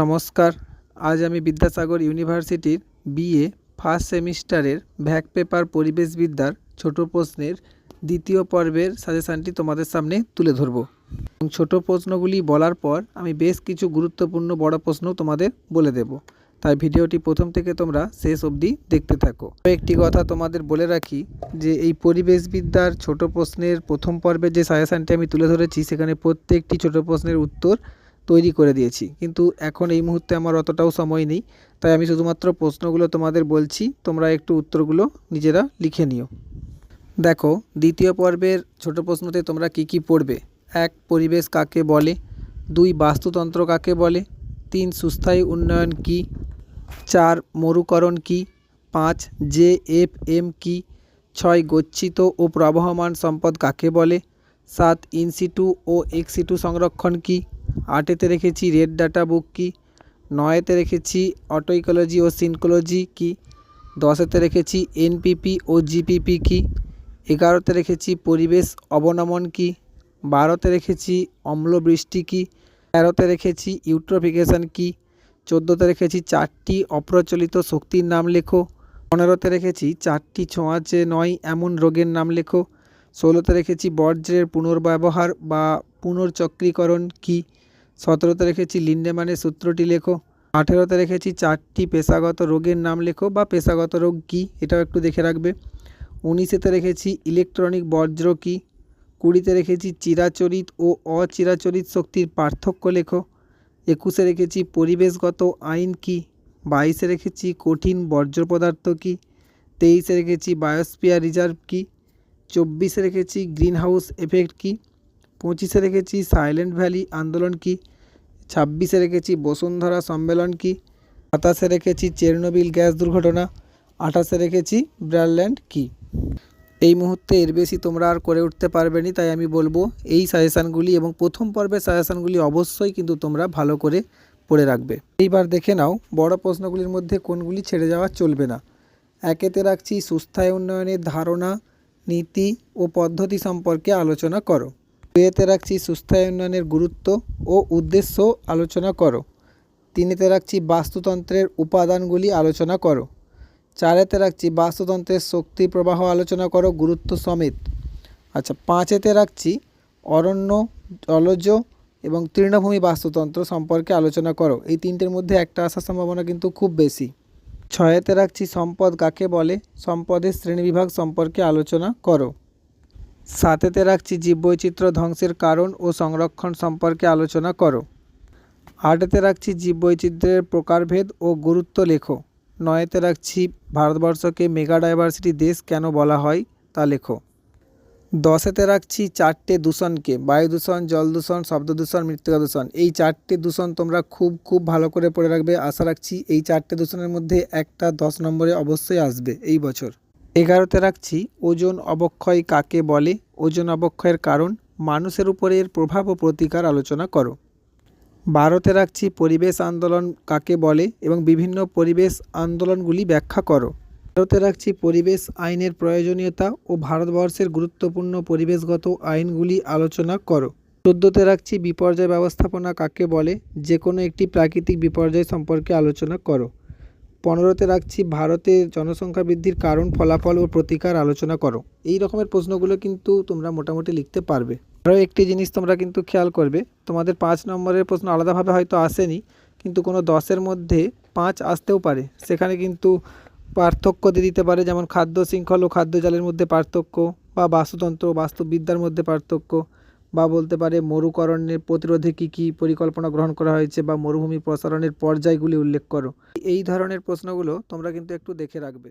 নমস্কার, আজ আমি বিদ্যাসাগর ইউনিভার্সিটির বিএ ফার্স্ট সেমিস্টারের ভ্যাক পেপার পরিবেশবিদ্যার ছোট প্রশ্নের দ্বিতীয় পর্বের সাজেশানটি তোমাদের সামনে তুলে ধরব। ছোট প্রশ্নগুলি বলার পর আমি বেশ কিছু গুরুত্বপূর্ণ বড় প্রশ্ন তোমাদের বলে দেব। তাই ভিডিওটি প্রথম থেকে তোমরা শেষ অবধি দেখতে থাকো। একটি কথা তোমাদের বলে রাখি যে, এই পরিবেশবিদ্যার ছোট প্রশ্নের প্রথম পর্বের যে সাজেশানটি আমি তুলে ধরেছি, সেখানে প্রত্যেকটি ছোট প্রশ্নের উত্তর তৈরি করে দিয়েছি। কিন্তু এখন এই মুহূর্তে আমার অতটাও সময় নেই। তাই আমি শুধুমাত্র প্রশ্নগুলো তোমাদের বলছি। তোমরা একটু উত্তরগুলো নিজেরা লিখে নিও। দেখো, দ্বিতীয় পর্বের ছোট প্রশ্নতে তোমরা কি কি পড়বে? এক, পরিবেশ কাকে বলে? দুই, বাস্তুতন্ত্র কাকে বলে? তিন, সুস্থায়ী উন্নয়ন কি? চার, মরুকরণ কি? পাঁচ, জে এফ এম কি? ছয়, গচ্ছিত ও প্রবহমান সম্পদ কাকে বলে? সাত, ইনসিটু ও এক্সিটু সংরক্ষণ কি? আটেতে রেখেছি রেড ডাটা বুক কি, নয়েতে রেখেছি অটো ইকোলজি ও সিনকোলজি কি, দশেতে রেখেছি এনপিপি ও জিপিপি কি, এগারোতে রেখেছি পরিবেশ অবনমন কি, বারোতে রেখেছি অম্লবৃষ্টি কি, তেরোতে রেখেছি ইউট্রোফিকেশন কি, চোদ্দোতে রেখেছি চারটি অপ্রচলিত শক্তির নাম লেখো, পনেরোতে রেখেছি চারটি ছোঁয়াচে নয় এমন রোগের নাম লেখো, ষোলোতে রেখেছি বর্জ্যের পুনর্ব্যবহার বা পুনর্চক্রীকরণ কী সতেরোতে রেখেছি লিন্ডেম্যানের সূত্রটি লেখো। আঠেরোতে রেখেছি চারটি পেশাগত রোগের নাম লেখো বা পেশাগত রোগ কী, এটাও একটু দেখে রাখবে। উনিশেতে রেখেছি ইলেকট্রনিক বজ্র কী কুড়িতে রেখেছি চিরাচরিত ও অচিরাচরিত শক্তির পার্থক্য লেখো। একুশে রেখেছি পরিবেশগত আইন কী, বাইশে রেখেছি কঠিন বর্জ্য পদার্থ কী, তেইশে রেখেছি বায়োস্পিয়ার রিজার্ভ কী, চব্বিশে রেখেছি গ্রিন হাউস এফেক্ট কী পঁচিশে রেখেছি সাইলেন্ট ভ্যালি আন্দোলন কী? ছাব্বিশে রেখেছি বসুন্ধরা সম্মেলন কী? সাতাশে রেখেছি চেরনোবিল গ্যাস দুর্ঘটনা। আঠাশে রেখেছি ব্রাডল্যান্ড কী? এই মুহূর্তে এর বেশি তোমরা আর করে উঠতে পারবে নি, তাই আমি বলব এই সাজেশানগুলি এবং প্রথম পর্বের সাজেশানগুলি অবশ্যই কিন্তু তোমরা ভালো করে পড়ে রাখবে। এইবার দেখে নাও বড় প্রশ্নগুলির মধ্যে কোনগুলি ছেড়ে যাওয়া চলবে না। একেতে রাখছি সুস্থায় উন্নয়নের ধারণা, নীতি ও পদ্ধতি সম্পর্কে আলোচনা করো। দুয়েতে রাখছি সুস্থায় উন্নয়নের গুরুত্ব ও উদ্দেশ্য আলোচনা করো। তিনেতে রাখছি বাস্তুতন্ত্রের উপাদানগুলি আলোচনা করো। চারেতে রাখছি বাস্তুতন্ত্রের শক্তি প্রবাহ আলোচনা করো গুরুত্ব সমেত। আচ্ছা পাঁচেতে রাখছি অরণ্য, জলজ এবং তৃণভূমি বাস্তুতন্ত্র সম্পর্কে আলোচনা করো। এই তিনটের মধ্যে একটা আসার সম্ভাবনা কিন্তু খুব বেশি। ছয়েতে রাখছি সম্পদ কাকে বলে? সম্পদের শ্রেণীবিভাগ সম্পর্কে আলোচনা করো। সাতেতে রাখছি জীববৈচিত্র্য ধ্বংসের কারণ ও সংরক্ষণ সম্পর্কে আলোচনা করো। আটেতে রাখছি জীববৈচিত্র্যের প্রকারভেদ ও গুরুত্ব লেখো। নয়েতে রাখছি ভারতবর্ষকে মেগা ডাইভার্সিটি দেশ কেন বলা হয় তা লেখো। দশেতে রাখছি চারটে দূষণকে, বায়ু দূষণ, জল দূষণ, শব্দ দূষণ, মৃত্তিকা দূষণ। এই চারটে দূষণ তোমরা খুব খুব ভালো করে পড়ে রাখবে। আশা রাখছি এই চারটে দূষণের মধ্যে একটা দশ নম্বরে অবশ্যই আসবে এই বছর। এগারোতে রাখছি, ওজন অবক্ষয় কাকে বলে? ওজন অবক্ষয়ের কারণ, মানুষের উপরে এর প্রভাব ও প্রতিকার আলোচনা করো। বারোতে রাখছি, পরিবেশ আন্দোলন কাকে বলে এবং বিভিন্ন পরিবেশ আন্দোলনগুলি ব্যাখ্যা করো। তেরোতে রাখছি, পরিবেশ আইনের প্রয়োজনীয়তা ও ভারতবর্ষের গুরুত্বপূর্ণ পরিবেশগত আইনগুলি আলোচনা করো। চোদ্দোতে রাখছি, বিপর্যয় ব্যবস্থাপনা কাকে বলে? যে কোনো একটি প্রাকৃতিক বিপর্যয় সম্পর্কে আলোচনা করো। পনেরোতে রাখছি ভারতের জনসংখ্যা বৃদ্ধির কারণ, ফলাফল ও প্রতিকার আলোচনা করো। এই রকমের প্রশ্নগুলো কিন্তু তোমরা মোটামুটি লিখতে পারবে। আরও একটি জিনিস তোমরা কিন্তু খেয়াল করবে, তোমাদের পাঁচ নম্বরের প্রশ্ন আলাদাভাবে হয়তো আসেনি, কিন্তু কোনো দশের মধ্যে পাঁচ আসতেও পারে। সেখানে কিন্তু পার্থক্য দিয়ে দিতে পারে, যেমন খাদ্য শৃঙ্খল ও খাদ্য জালের মধ্যে পার্থক্য বা বাস্তুতন্ত্র বাস্তুবিদ্যার মধ্যে পার্থক্য। বা বলতে পারে মরুকরণের প্রতিরোধে কী কী পরিকল্পনা গ্রহণ করা হয়েছে বা মরুভূমি প্রসারণের পর্যায়গুলি উল্লেখ করো। এই ধরনের প্রশ্নগুলো তোমরা কিন্তু একটু দেখে রাখবে।